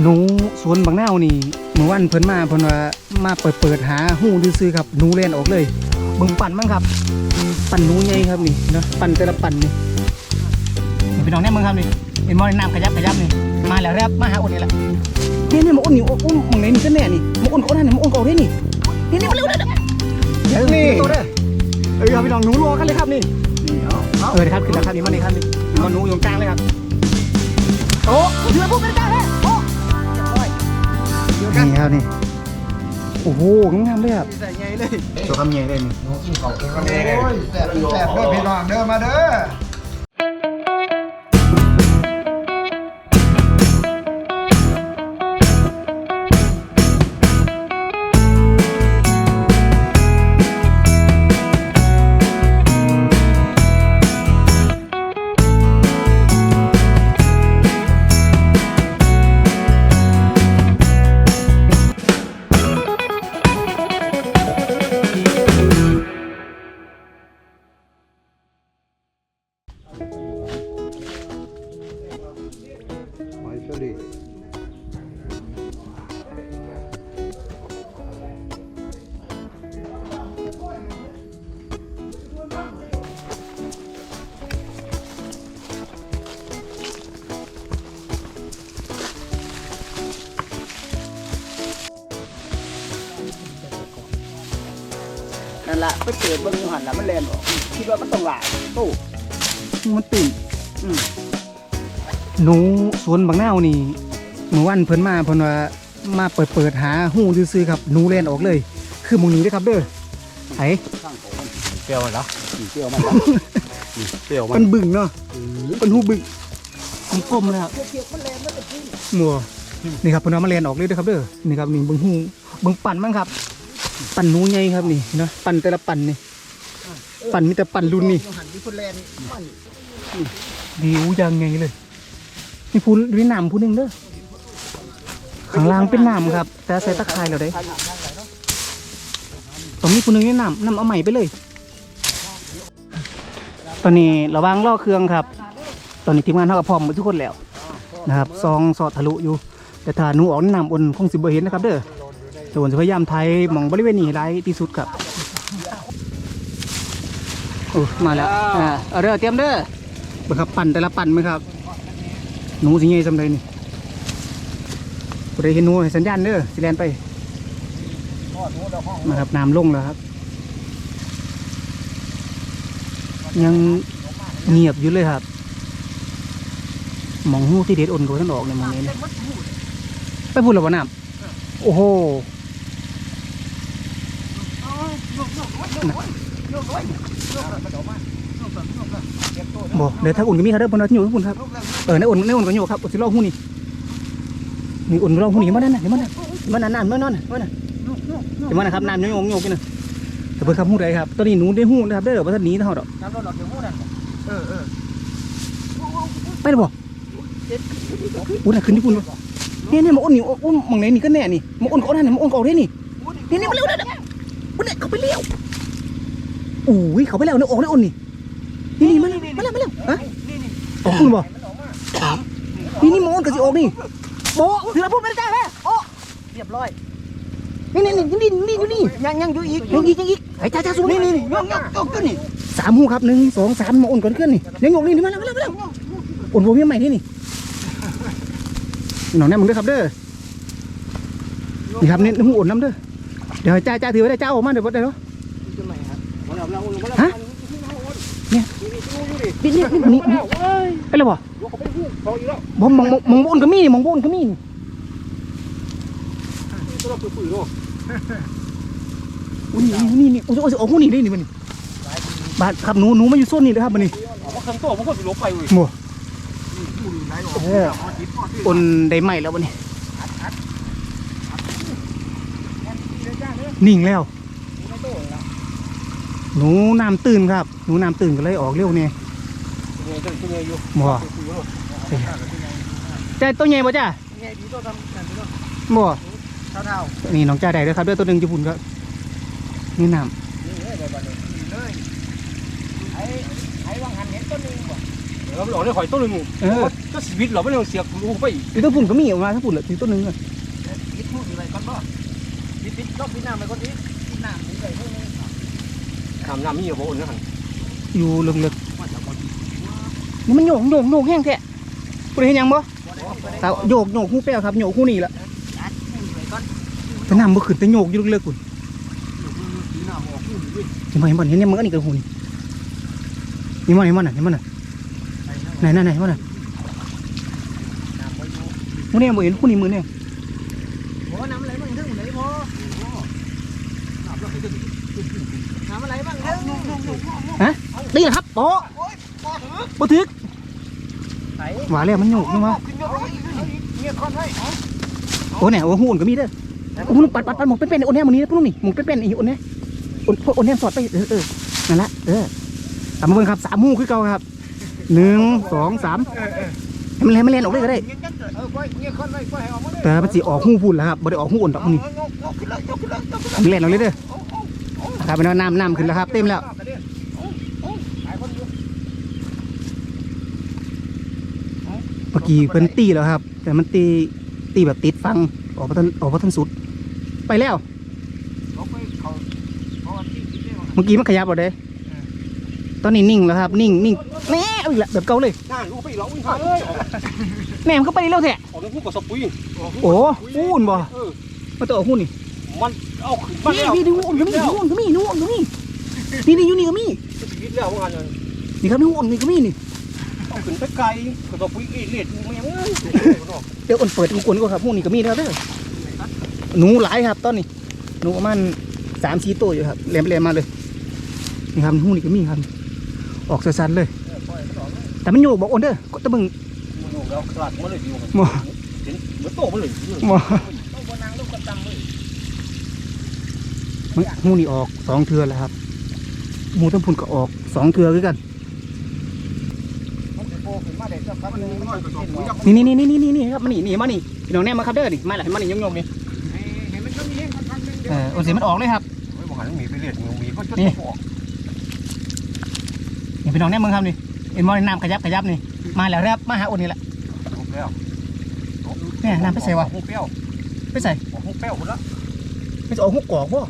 หนูสวนบางนาวนี่เมื่อวันเพิ่นมาเพิ่นว่ามาเปิดเปิดหาหูซื้อๆครับหนูเล่นออกเลยเบิ่งปั่นมั้งครับ ปั่นหนูใหญ่ครับนี่เนาะปั่นแต่ละปั่นนี่พี่น้องเนี่ยมึงครับนี่เห็นมอในน้ำขยับขยับนี่มาแล้วครับมาหาอุ่นนี่แหละนี่นี่มาอุ่นนี่อุ่นมึงไหนนี่ก็แน่นี่มาอุ่นก็อุ่นนั่นนี่มาอุ่นก็เอาได้นี่นี่นี่มาเร็วเร็วเร็วเดี๋ยวนี่ตัวเด้อเออครับพี่น้องหนูรอกันเลยครับนี่เออครับขึ้นแล้วครับนี่มานี่ครับนี่มาหนูอยู่กลางเลยครับโอ้เดือดปุ๊บไม่ได้แล้วโอ้ นี่ครับนี่ โอ้โหงามเลยครับใส่ใหญ่เลยตัวคำใหญ่เลยนี่โอ้ยแสบแสบเด้อพี่น้องเด้อมาเด้อ หอยเชอรี่นั่นละไปเปิดเบิ่งอยู่หันละมันแลนออกคิดว่ามันต้องหลายโอ้มันตื่นอืม หนูสวนบางนาวนี่เมื่อวันเพิ่นมาเพิ่นว่ามาเปิดเปิดหาหูซื้อๆครับหนูเล่นออกเลย คือหมองนี้เด้อครับเด้อไอ้ข้างโขงเปรี้ยวเหรอมันเปรี้ยวมันละเปรี้ยวมัมันนบึ้งเนาะมันหูบึ้งมันกลมเลยครับเปียกๆมันแลนมันจะกินมัวนี่ครับเพิ่นว่ามาเล่นออกเลยเด้อครับเด้อนี่ครับนี่เบิ่งหูเบิ่งปั่นมั้งครับ ปั่นหนูใหญ่ครับนี่เนาะปั่นแต่ละปั่นนี่ปั่นมีแต่ปั่นรุ่นนี่อยู่หันที่พุ่นแลนมันดิวยังไงเลย นี่พูนนี่น้ำพูนหนึ่งเด้อข้างล่างเป็นหน้ำครับ แต่ใส่ตะไคร้แล้วได้ขนาเลยตรงนี้พูนหนึ่งนี่น้ำน้ำเอาใหม่ไปเลย ตอนนี้ระวังล่อเครื่องครับ ตอนนี้ทีมงานเท่ากับพร้อมหมดทุกคนแล้วนะครับซองสอดทะลุอยู่ แต่ถ้าหนูออกน้ำบนคงสิบ่เห็นนะครับ เด้อโดนจะพยายามไทยหมองบริเวณนี้ได้ที่สุดครับโอ้มาแล้วอ่าเอาเด้อเตรียมเด้อเบิ่งครับปั่นแต่ละปั่นไหมครับ หนูสิไงสำเร็จนี่บ่ได้เห็นหนูให้สัญญาณเด้อสิแลนไปนะครับน้ำลงแล้วครับ ยังเงียบอยู่เลยครับหมองหูที่เด็ดอ่อนกว่าท่านออกเลยหมองนี้นะไปพูดหรอวะน้ำโอ้โหบอ กเดี๋ยวถ้าอุ่นก็มีครับเด้อบนนั้นอยู่ทุกคนครับเออในอุ่นในอุ่นก็อยู่ครับอุ่นสิรอหูนี่นี่อุ่นรอหูนี่มานั่นน่ะเห็นมันน่ะเห็นมันนั่นนั่นมันนั่นน่ะมันน่ะเห็นมันนะครับน้ำโยงโยงกันน่ะแต่เพิ่นครับหูใดครับตอนนี้หนูได้หูนะครับเด้อว่าท่านหนี้เท่าดอกน้ำร้อนหลอดถึงหูนั่นเออเออไปเลยบ่อุ่นน่ะขึ้นที่คุณบ่เนี่ยเนี่ยมาอุ่นนี่อุ่นมองไหนนี่ก็แน่นี่มาอุ่นก็อุ่นนั่นน่ะมาอุ่นก็เอาได้นี่นี่นี่มาเร็วเร็วเร็วอุ่นเนี่ยเขาไปเร็วอุ้ยเขาไปแล้วเนี่ยออกเลยอุ่นนี่ นี่นี่มาเร็วมาเร็วมาเร็วฮะออกคุณบ่นี่นี่มาอุ่นก็สิออกนี่โบถือพูดไม่ได้แม่โอ้เรียบร้อยนี่นี่นี่นี่นี่นี่นี่ยังยังอยู่อีกยังอีกยังอีกไอ้จ้าจ้าสู้นี่นี่นี่นี่นี่ยกยกยกขึ้นนี่สามหูครับหนึ่งสองสามมาอุ่นก่อนขึ้นนี่ยังงงนี่นี่มาแล้วมาแล้วมาแล้วอุ่นโบมีใหม่นี่นี่หนองแน่มึงเด้อครับเด้อนี่ครับนี่หูอุ่นน้ำเด้อเดี๋ยวจ้าจ้าถือไว้ได้จ้าออกมาเดี๋ยวเดี๋ยวขึ้นใหม่ครับมาแล้วมาแล้วมาแล้ว ฮะ เนี่ยนี่นี่นี่นี่นี่ไอ้เลยบ่ยกเขาไปหูเขาอีกแล้วบ่มองมองมองอุ่นก็มีมองอุ่นก็มีอุ้ยนี่นี่นี่โอ้ยโอ้ยโอ้ยหูนี่นี่นี่มันบาดครับหนูหนูมาอยู่โซนนี้เลยครับมันนี่เอาว่าข้งโต๊ะมันก็สิลบไปเว้ยมัวอุ่นได้ใหมแล้ววันนี้นิ่งแล้ว หนูน้ำตื่นครับ หนูน้ำตื่นก็เลยออกเร็วเนี่ยเงยตั้งเงยอยู่บ่ใจตัวใหญ่ป่ะจ้าเงยดีตัวทำนั่นตัวบ่เท่าเท่านี่น้องจ้าได้ด้วยครับด้วยตัวหนึ่งญี่ปุ่นก็นี่น้นี่เลยแบบนี้เลยไอ้ไอ้วังหันเห็นต้นนึงบ่ำเราหลอกได้หอยต้นหนึ่งเออก็ชีวิตเราไม่ต้องเสียลูกไปอีตัวฝุ่นก็มีออกมาทั้งฝุ่นเลยอีตัวหนึงอะคิดพูดอะไรก่อนบ่ปิดปิดลบปิดน้ำไปก่อนดิปิดน้ำนี่ไปเพิ่ม เลยขามน้ำมีอยู่บ่อุ่นนะหันอยู่เลึกๆนี่มันโยกโยกโยกแห้งแท้บ่ได้เห็นหยังบ่แต่โยกโยกหูแป้วครับโยกหูนี่ละอัดพูดไปก่อนแต่น้ำบ่ขึ้นแต่โยกอยู่เลึกๆคุณปีหน้าออกพูดดิเห็นบ่เห็นบ่เห็นเนี่ยมันก็นี่กระหูนี่นี่มันเห็นมันน่ะเห็นมันน่ะไหนนั่นไหนมันน่ะน้ำไปอยู่มื้อนี้บ่เห็นคู่นี้มื้อนี้โอ้น้ำอะไรบ้างเท่าไหร่พอน้ำอะไรบ้างเท่า นี่แหละครับโตบ่ถึกหว่าแล้วมันโยกนี่ว่าขึ้นยกยเงียบก่ไว้โอ้เนี่ยโอ้หูนก็มีเด้อโอ้มึงปัดปัดปัดหมกเป็นๆโอ้เนี่ยมื้อนี้พุ่นนี่หมกเป็นๆอีโอ้เนี่ยโอ้โอ้เนี่ยสอดไปเออเออนั่นละเออตามาเบิ่งครับสามหมู่คือเก่าครับหนึ่งสองสามมันให้มันเล่นออกเลยก็ได้กันออไว้เงียบก่อนไว้ไว้แต่มันสิออกหูพุ่นแล้วครับบ่ได้ออกหูอ่อนดอกนี้เลยยกขึ้นเลยยกเลยมันเล่นออกเลยเด้อครับเป็นน้ำน้ำขึ้นแล้วครับเต็มแล้ว หลายคนอยู่ เมื่อกี้เพิ่นตีแล้วครับ แต่มันตีตีแบบติดฟังออกมาทันออกมาทันสุด ไปแล้วยกไปเขาเพราะว่าที่ที่ได้เมื่อกี้มันขยับเอาเด้ตอนนี้นิ่งแล้วครับ นิ่งนิ่งแน่เอาอีกแล้วแบบเก่าเลยน่าลูกไปหลอกวิ่งผ่านเลยแม่มันก็ไปเร็วแท้ออกลูกกับสปุยโอ้หุ่นบ่เออมาตัวหุ่นนี่มันเอาขึ้นมาพี่แล้วพี่ดูหุ่นก็มีดูหุ่นก็มีดูหุ่นก็มีนี่นี่อยู่นี่ก็มีชีวิตแล้วว่างั้นนี่ครับดูหุ่นนี่ก็มีนี่ เอาขึ้นไปไกลกับสปุยเล็ดมันยังเดี๋ยวอ่อนเปิดอุ่นๆก่อนครับหุ่นนี่ก็มีนะครับเด้อหนูหลายครับตอนนี้หนูประมาณสามสี่ตัวอยู่ครับแหลมแหลมมาเลยนี่ครับหุ่นนี่ก็มีครับ ออกสั้นๆเลย แต่มันโยกบอกอ่อนเด้อก็ตะบึงมันอยู่แล้วขาดมาเลยอยู่บ่เห็นเหมือนโตมาเลยบ่ลูกคนนางลูกคนตำเลยมันหมูนี่ออกสองเทือแล้วครับหมูทั้งพุ่นก็ออกสองเทือคือกันมันจะโผล่ขึ้นมาได้สักพักนึงมั นจะเป็นหมอกนี่นี่นี่นี่นี่นี่ครับมานี่นี่มานี่พี่น้องแน่มาครับเด้อนี่มาเลยมานี่ยงๆนี่เห็นมันก็มีเองพักนึงเออโอ้สิมันออกเลยครับไม่บอกหันมีไปเล็ดมีก็จะออกนี่พี่น้องแน่มึงครับนี่เอ็นมอนี่น้ำขยับขยับนี่มาแล้วครับมาหาอุ่นนี่แหละลูกแล้วเนี่ยน้ำไปใส่วะหูเปรี้ยวไปใส่หูเปรี้ยวหมดแล้วไปจะออกหุกกอกบ่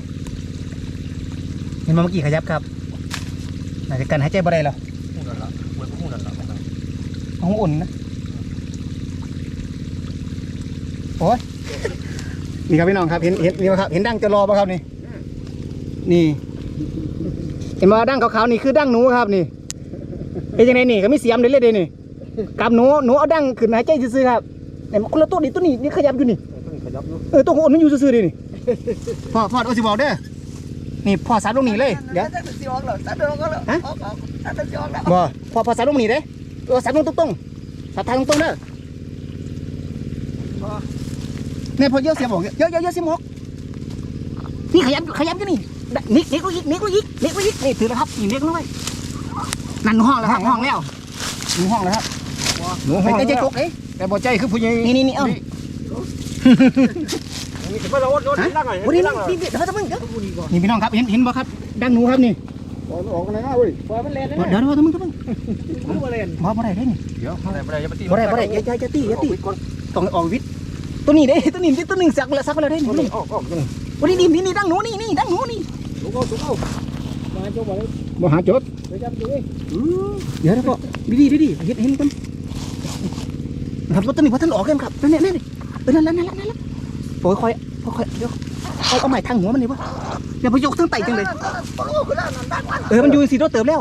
เห็นมาเมื่อกี้ขยับครับน่าจะกันหายใจบ่ได้แล้วหูนั่นละเหมือนหูนั่นละ เอาหุอุ่นนะ โอ้ยนี่ครับพี่น้องครับเห็นเห็นนี่ครับ เห็นดังจะรอป่ะครับนี่ นี่ เห็นว่าดั้งขาวๆนี่คือดั้งหนูครับนี่เป็นยังไงนี่ก็มีเสียมเลยเลยเด้นี่กับหนูหนูเอาดั้งขึ้นหายใจซื่อๆครับแต่คนละตัวนี่ตัวนี้นี่ขยับอยู่นี่ต้องขยับอยู่เออตัวหัวมันอยู่ซื่อๆเด้นี่พ่อพ่อเอาสิบอกเด้อนี่พ่อสาดลงนี่เลยเดี๋ยวตัดสิออกแล้วตัดออกแล้วออกออกตัดสิออกแล้วบ่พ่อพ่อสาดลงนี่เด้ เออสาดลงตรงๆสาดทางตรงๆเด้อเนี่ยพอเยอะเสียบอกเยอะเยอะเยอะเสียบอกนี่ขยับอยู่ขยับอยู่นี่นิกนิกกูอีกนิกกูอีกนิกกูอีกนี่ถือแล้วครับนี่เรียกน้อยนั่นหนูห้องแล้วครับห้องแล้วหนูห้องแล้วครับหนูไปห้องใจใจกกเอ้ยแต่บ่ใจคือผู้ใหญ่นี่นี่นี่เอ้านี่ถือว่าเรารถนั่งไงวันนี้นี่นี่เดี๋ยวเขาจะมึงเดี๋ยวนี่พี่น้องครับเห็นเห็นบ่ครับดังหนูครับนี่ ออกกันนะเว้ยปล่อยมันเล่นะเดี๋ยวเดี๋ยวเขาจะมึงมึงรู้ว่าเล่นบ่บ่ได้ได้นี่เดี๋ยวอะไรอะไรอย่าไปตีบ่ได้บ่ได้อย่าอย่าตีอย่าตีต้องออกวิทย์ตัวนี้เด้ตัวนี้ตัวนึงสักแล้วสักแล้วได้นี่นี่ออกออกกันวันนี้นี่นี่นี่ดังหนูนี่นี่ดังหนูนี่ลูกเอาลูกเอามาจบอกเลยบ่หาจดเดี๋ยวจับดูดิเดี๋ยวเดี๋ยวก็ดีดีดีดีเห็นเห็นกันครับตัวนี้พอท่านออกกันครับนั่นนี่นี่เออนั่นนั่นนั่นนั่นนั่นโอ้ยค่อยค่อยเดี๋ยว เอาเอาใหม่ทางหัวมันนี่วะอย่าไปยกทั้งไตจังเลยปลูกแล้วนั่นดักมันเออมันอยู่สีโดเติมแล้ว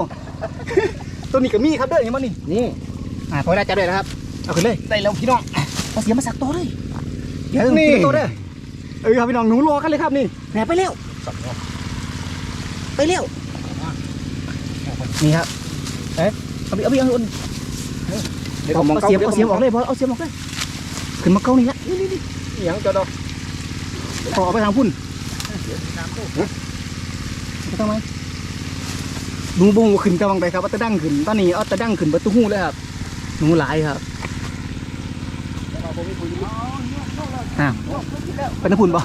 ตัวนี้ก็มีครับเด้อเห็นมั้นี่นี่อ่าพอได้จับเลยนะครับเอาขึ้นเลยได้แล้วพี่น้องเอาเสียมาสักตัวเลยเดี๋ยวนี่ตัวเด้อเออครับพี่น้องหนูรอกันเลยครับนี่แหนไปเร็วสับเนาะไปเร็วนี่ครับเอ๊ะเอาไปเอาไปเอาอุ่นเดี๋ยวเอามองเอาเสียมเอาเสียมออกเลยพอเอาเสียมออกเลยขึ้นมาเก้านี่ละนี่นี่นี่ยังจะดอก พอเอาไปทางพุ่นไปทำไมดูบุ้งขึ้นกำลังไปครับเอาตะดั้งขึ้นตอนนี้เอาตะดั้งขึ้นประตูหูเลยครับหนูหลายครับอ่าเป็นน้ำพุ่นป่ะ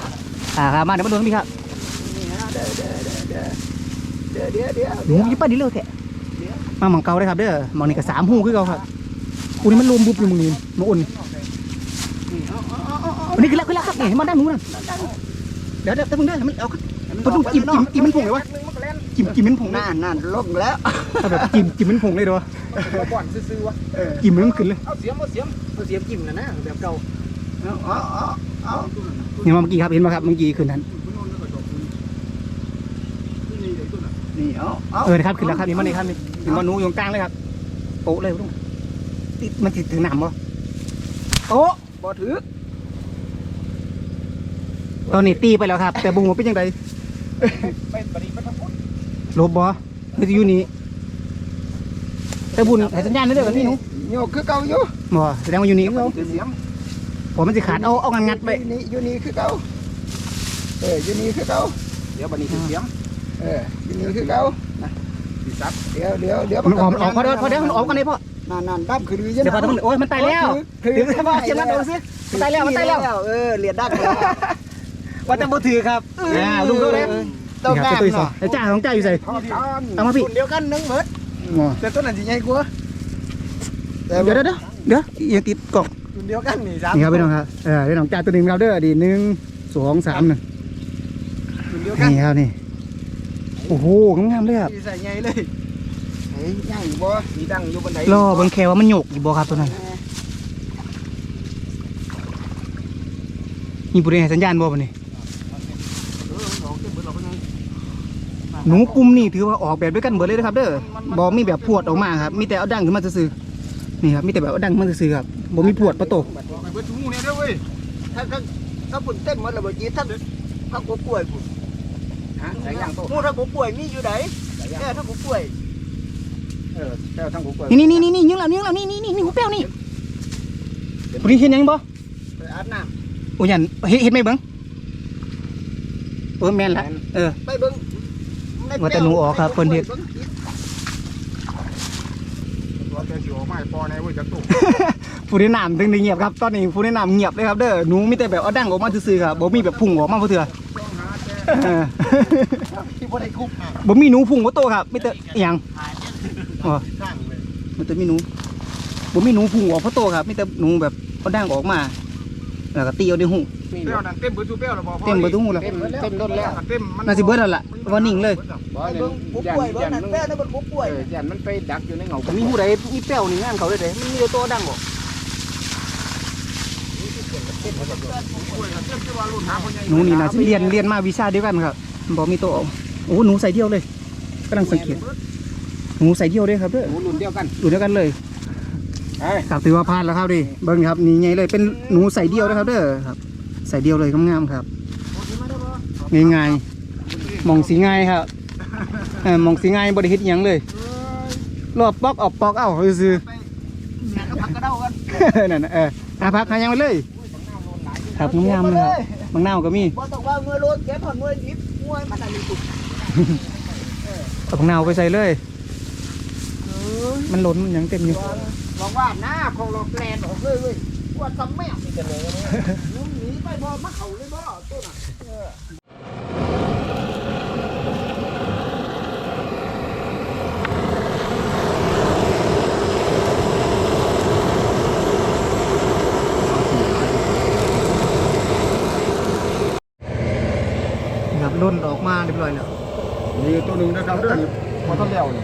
อ่าครับมาเดี๋ยวมาดูกันพี่ครับเดี๋ยวเดี๋ยวเดี๋ยวเดี๋ยวหนูอยิ่ไปดิเร็วแท้เดี๋ยวมาหมองเก่าได้ครับเด้อหมองนี่ก็สามหูคือเก่าครับอูนี่มันรวมบุบอยู่หมึงนี่มาอุ่นอั นนี้คือแล้วคือแล้วครับนี่มาด้านนู้นน่ะเดี๋ยวเดี๋ยวแต่มึงเด้อมันเอาตัวต้องจิ้มจิ้มจิ้มมันผงเลยวะจิ้มจิ้มมันผงนั่นนั่นลงแล้วแบบจิ้มจิ้มมันผงเลยเด้อบ่อนซื่อๆวะจิ้มมันขึ้นเลยเอาเสียมเอาเสียมเอาเสียมจิ้มนะนะแบบเก่าเอาเอาเอาเนี่มาเมื่อกี้ครับเห็นไหมครับเมื่อกี้ขึ้นนั้นนี่เอาเอเออครับขึ้นแล้วครับนี่มานี่ครับนี่ถึงมาหนูอยู่ตรงกลางเลยครับโป๊ะเลยลุงติดมันติดถึงหนามบ่โอ้ บ่ถือตอนนี้ตีไปแล้วครับ แต่บุ้งว่าเป็นยังไงไปปฏิบัติพุทธลบบ่ไม่จะอยู่นี่แต่บุญให้สัญญาณได้เด้อกันนี่หนูโยกคือเก่าอยู่บ่แสดงว่าอยู่นี่เขาเสียมผมมันสิขาดเอาเอางันงัดไปนี่อยู่นี่คือเก่าเอออยู่นี่คือเก่าเดี๋ยวบัดนี้คือเสียมเอออยู่นี่คือเก่าสิซับเดี๋ยวเดี๋ยวเดี๋ยวมันออกมันออกพอเด้อพอเด้อมันออกกันได้พ่อ นั่นนั่นดับคือดีเดี๋ยวพอต้องโอ้ยมันตายแล้วถือถือว่าเสียมันโดนซิมันตายแล้วมันตายแล้วเออเหรียญดับแล้วว่าจะบ่ถือครับอ่าลุงดูเด้อต้องนี่กาครับรตัวที่สองเนาะแล้วจ้าของจ้าอยู่ใส่ทอดทอนเอามาพี่รุ่นเดียวกันนึงเบิดอ๋อแต่ต้นนั้นสิใหญ่กว่าแต่เดี๋ยวเดี๋ยวเดี๋ยวเดี๋ยวยังติดกล่องรุ่นเดียวกันนี่สามนี่ครับพี่น้องครับเออพี่น้องจ้าตัวหนึ่งครับเด้อดีหนึ่งสองสามหนึ่งรุ่นเดียวกันนี่ครับนี่โอ้โหงามๆเลยครับใส่ใหญ่เลยเฮ้ย ใหญ่บ่มีดังอยู่บนไดรอเบิ่งแค่ว่ามันโยกอยู่บ่ครับตัวนั้นมีผู้ใดให้สัญญาณบ่บัดนี้หนูปุ่มนี่ถือว่าออกแบบด้วยกันเบิดเลยนะครับ เด้อบ่มีแบบพวดออกมาครับ มีแต่เอาดังขึ้นมาซื่อๆนี่ครับ มีแต่แบบเอาดังขึ้นมาซื่อๆครับบ่มีพวดประตูไปเบิดชูเนี่ยเด้อเว้ยถ้าถ้าถ้าปุ่นเต็มหมดแล้วบ่จีถ้าถ้ากูป่วยปุ่นฮะใส่ย่างโตหมูถ้ากูป่วยมีอยู่ไหนแค่ถ้ากูป่วย เออแป้วทั้งกูเปิดนี่นี่นี่นี่ยิงแล้วยิงแล้วนี่นี่นี่นี่หูแป้วนี่ผู้นี้เห็นยังบ่ไปอาบน้โอ้ยันเฮ็ดเฮ็ดไหมเบิ่งเออแม่นละเออำไปเบิ่งในว่าแต่หนูออกครับเพิ่นเฮ็ดตัวแกสิออกมาให้ปอในเว้ยจักตุกผู้ที่นำถึงได้เงียบครับ ตอนนี้ผู้ที่นำเงียบเลยครับเด้อหนูมีแต่แบบเอาดังออกมาซื่อๆครับบ่มีแบบพุ่งออกมาเพื่อเถื่อเออที่บ่ได้คุกอะบ่มีหนูพุ่งบ่โตครับมีแต่อหยัง อ๋อสร้างเลยมีแต่มีหนูบ่มีหนูพุ่งออกเพราะโตครับมีแต่หนูแบบเอาดังออกมาแล้วก็ตีเอาในหูเปรี้ยวนั่นเต็มเบิดชูเปรี้ยวแล้วบ่พอเต็มเบิดทุกหูแล้ว เต็มเต็มต้นแล้วเต็มมันน่าสิเบิดแล้วล่ะว่านิ่งเลย บ่ไปเนี่ยเบิ่งกูป่วยเบิ่งนั่นแป้นั่นมันกูป่วยเออยันมันไปดักอยู่ในเงามีผู้ใดมีแป้วนี่งานเขาได้เด้มันมีแต่ตัวดังออกหนูนี่น่าสิเรียนเรียนมาวิชาเดียวกันครับบ่มีตัวออกโอ้หนูใส่เดียวเลยกำลังสังเกต หนูใส่เดียวเด้ครับเด้อหนูรุ่นเดียวกันอยู่ด้วยกันเลยไอ้ครับถือว่าพลาดแล้วครับดิเบิ้งครับนี่ไงเลยเป็นหนูใส่เดียวนะครับเด้อครับ ใส่เดียวเลยงามๆครับง่ายๆมองสีง่ายครับเออมองสีง่ายบริเฮ็ดหยังเลยรอบปอกออกปอกเอ้าซื่อเนี่ยก็พักกระเด้ากันๆนั่นน่ะเอออาพักหายังไปเลยครับงามๆเลยครับบางหน้าวก็มีบ่ต้องว่าเมื่อรถแกผ่อนเมื่อดิบมวยมันอันนี้ตุกเอาบางหน้าวไปใส่เลย มันล้นมันยังเต็มอยู่ลองว่าหน้าของเราแปลนออกเลยเว้ยว่าทำแม่นี่กันเลยลุงหนีไปบ่มาเข้าเลยบ่ตัวน่ะครับล้นออกมาเรียบร้อยแล้วมีตัวหนึ่งนะครับเด้อพอต้นแล้วนี่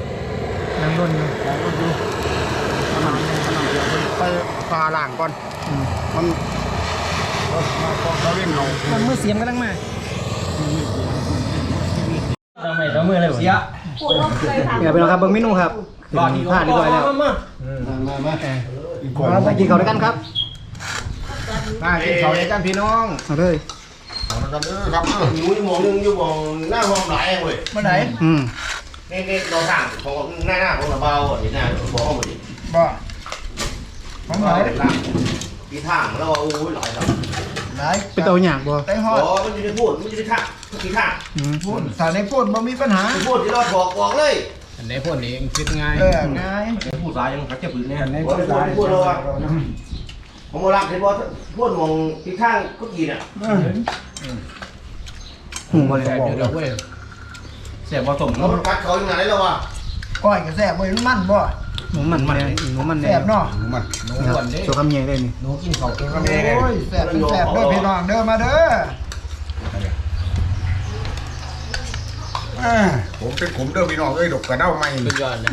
ยังล้นอยู่ แล้วก็ดูขนาดขนาดเดียวมันไปฟาล่างก่อน อื มมันรถมาพอเขาเล่นเงามันมือเสียมกำลังมาเสียเนี่ยเป็นไงครับเบิ้งเมนูครับขึ้นพลาดเรียบร้อยแล้วมามาเราไปกินข้าวด้วยกันครับมากินข้าวด้วยกันพี่น้องเอาเลยครับเออครับเอออยู่มองหนึงอยู่มองหน้าห้องไหนเว้ยมาไหนอืมนี่นี่เราสร้างของหน้าหน้าของเราเบาอะที่หน้าบอกห้องมันดิบ่ของไหน ที่ทางแล้วว่าโอ้ยหลายครับไหนเป็นตัวหยากบ่ไปฮออ๋ดอมันอยู่ในพูดมันอยู่ในท่าที่ท่าอืมพูดสารในพูดบ่มีปัญหา พูดที่เราบอกบอกเลยอันนี้พวกนี้คิดง่าย เออง่ายพูดสายยังขัดเจ็บปืนเนี่ยอันนี้พูดพูดพูดเราอะผมโมรักเห็นว่าพูดมองที่ข้างก็กี่เนี่ยหูบ่เลยแต่เดี๋ยวเว้ยเสียผสมเรากัดเขาอย่างไรแล้ววะก้อยก็แซ่บเว้ยมันมันบ่ หนูมันเนี่ยหนูมันเนี่ยแซ่บเนาะมันครับโชว์คำใหญ่เลยนี่หนูกินข้าวกินโอ้ยแซ่บเป็นแซ่บเด้อพี่น้องเด้อมาเด้ออ่าผมเป็นผมเด้อพี่น้องเอ้ยดอกกระเด้าไม่เป็นยอดนะ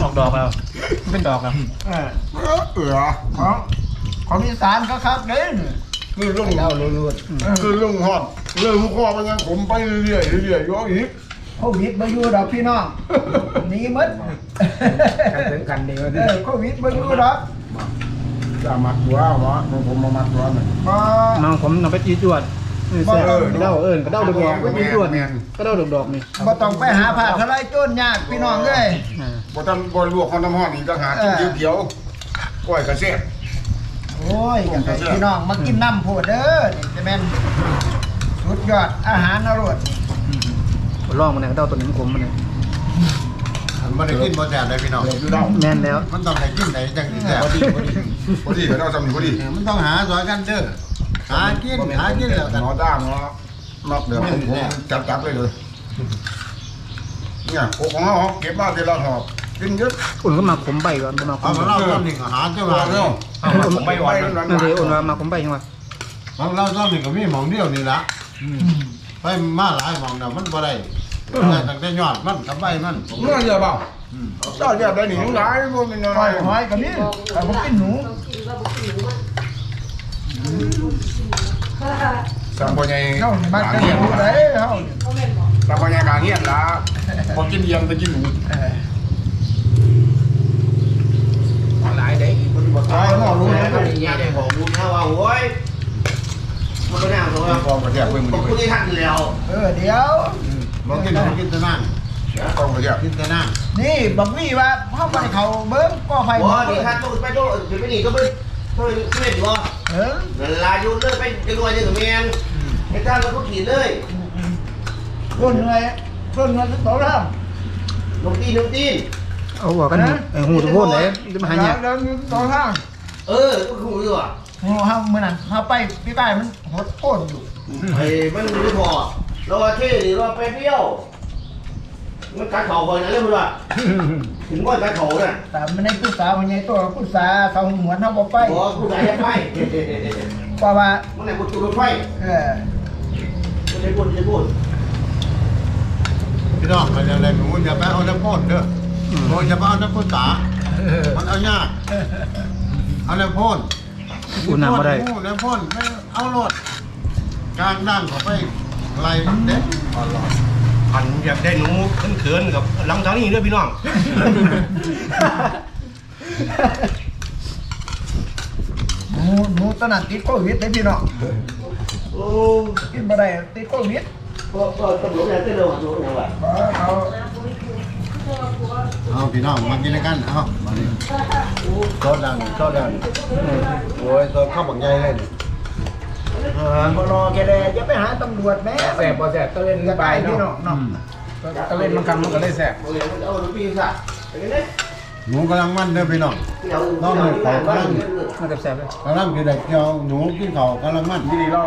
ออกดอกแล้วเป็นดอกครับเออเออเออของของอีสานก็ครับเด้นคือลุงเล่าล้วนคือลุงฮอดเรื่องข้อมันยังผมไปเรื่อยๆเรื่อยๆย้อนอีก โควิดมาอยู่ดอกพี่น้องหนีหมดกันถึงกันดีว่าเออโควิดมาอยู่ดอกจะมัดตัววะผมผมมามัดตัวมันมามาผมนำไปจีจวดนี่แซ่บกระเด้าเอิญกระเด้าดอกๆไปจีจวดกระเด้าดอกๆนี่บ่ต้องไปหาผ้าทลายโจรยากพี่น้องเอ้ย อ่าบ่ทันบ่ลวกข้าวน้ำห้อนอีกต่างหากกินเขียวๆก้อยกระเซ็บโอ้ยอยากให้พี่น้องมากินน้ำโพดเด้อนี่จะแม่นสุดยอดอาหารอร่อย ลองมันเนี่ยกระเด้าตัวนี้มันขมมันเนี่ยมันได้กินบ่แซ่บได้พี่น้องเดี๋ยวอยู่ดาวแม่นแล้วมันต้องได้กินได้จังสิแซ่บพอดีพอดีพอดีก็ได้สำนึกพอดีมันต้องหาซอยกันเด้อหากินหากินแล้วกันหมอด้ามเนาะนอกเดี๋ยวผมผมจับจับเลยเลยเนี่ยพวกของเราเก็บมาเดี๋ยวเราหอบกินเยอะอุ่นก็มาขมใบก่อนก็มาขเอามมาเล่าต้นนี่ก็หาจังหวะเนาะอุ่นไม่อ่อนนั่นเลยอุ่นว่ามาขมใบยังวะของเราต้นนี่ก็มีหม่องเดียวนี่ล่ะ ไปมาหลายหม่องน่ะมันบ่ได้ได้ตั้งแต่ยอดมันกับใบมัน เมื่อเยอะเปล่าเจ้าเยอะได้หนิหลายพวกมันน้หออยยหอยกับนี่แต่ผมกินหนูสัมปใหญ่เฮานี่มันจะเลี้ยงหนูได้เฮานี่สัมปใหญ่กลางเฮียนละพอกินเยี่ยมไปกินหมูเออหลายเด้คนบอกตายหม้อรู้แล้แล้ววก็ยังได้บอกรู้นะว่าโอ้ย มันก็น่าสงสารกองกระเทียมเพิ่มผมมืก็อได้ทันแล้วเออเดี๋ยวบ่กินบ่กินแต่นั่งกองกระเทียมกินแต่นั่งนี่บักวี่ว่าเฮาบ่ได้เข้าเบิ่งก็ไฟบ่นี่ทันต้องไปโดนไปนี่ก็ไปเฮ้ยเม็ดบ่เออเวลาอยู่เลยไปจะรวยจะแมนไอ้ท่านก็ทุกขีดเลยคนเหนื่อยคนเหนื่อยจะตกแล้วลงตีนลงตีนเอาหัวกันไอ้หูทุกคนเลยจะมาหาเนี่ยแล้วตกแล้วเออก็คืออยู่ อะโอ้เฮามื้อนั้นเฮาไปพี่ใต้มันหดโคตรอยู่ไอ้มันไม่พอรอเท่หรือรอไปเปรี้ยว มันกัดเข่าบ่อยนะเรื่องมันว่าถึงว่ากัดเข่าน่ะแต่มันในผู้สาวมันใหญ่ตัวผู้สาวเขาเหมือนเฮาบ่ไปบ่กูได้ยังไงเพราะว่ามันไหนกูจุดรถไฟเออมันได้พูดได้พูดพี่น้องมันอะไรหนูอย่าไปเอาน้ำพ่นเด้อโอ้ยอย่าไปเอาน้ำพ่นตามันเอายากเอาน้ำพ่น อุ่นน้ำมาได้น้ำพ่นไม่เอาโลดกลางด้านเข้าไปไล่เด็ดอันอยากได้หนูเขินๆกับหลังทางนี้ด้วยพี่น้องหนูหนูตอนนั้นติดโควิดได้พี่น้องโอ้กินบ่ได้ติดโควิด ก็ก็ตำรวจเนี่ยเต้นเร็วกว่าตำรวจเนี่ยว่ะบ่เขา เอาพี่น้องมากินด้วยกันเอามาดิโซดังโซดังโอ้ยโซข้าวบักใหญ่เลยเออบ่รอแกเลยอย่าไปหาตำรวจแม่แสบพอแสบตะเล่นอย่าไปไปพี่น้อเนาะงเนาะตะเล่นมันคำมันก็เลยแสบโอ้ยมันเอาหนูปีศาจไปกันเลยหนูกำลังมันเด้อพี่น้องเอาเอาเอาเอาเอามาแซ่บๆเลยกำลังกินได้เกี่ยวหนูกินข้าวกำลังมันที่นี่เรา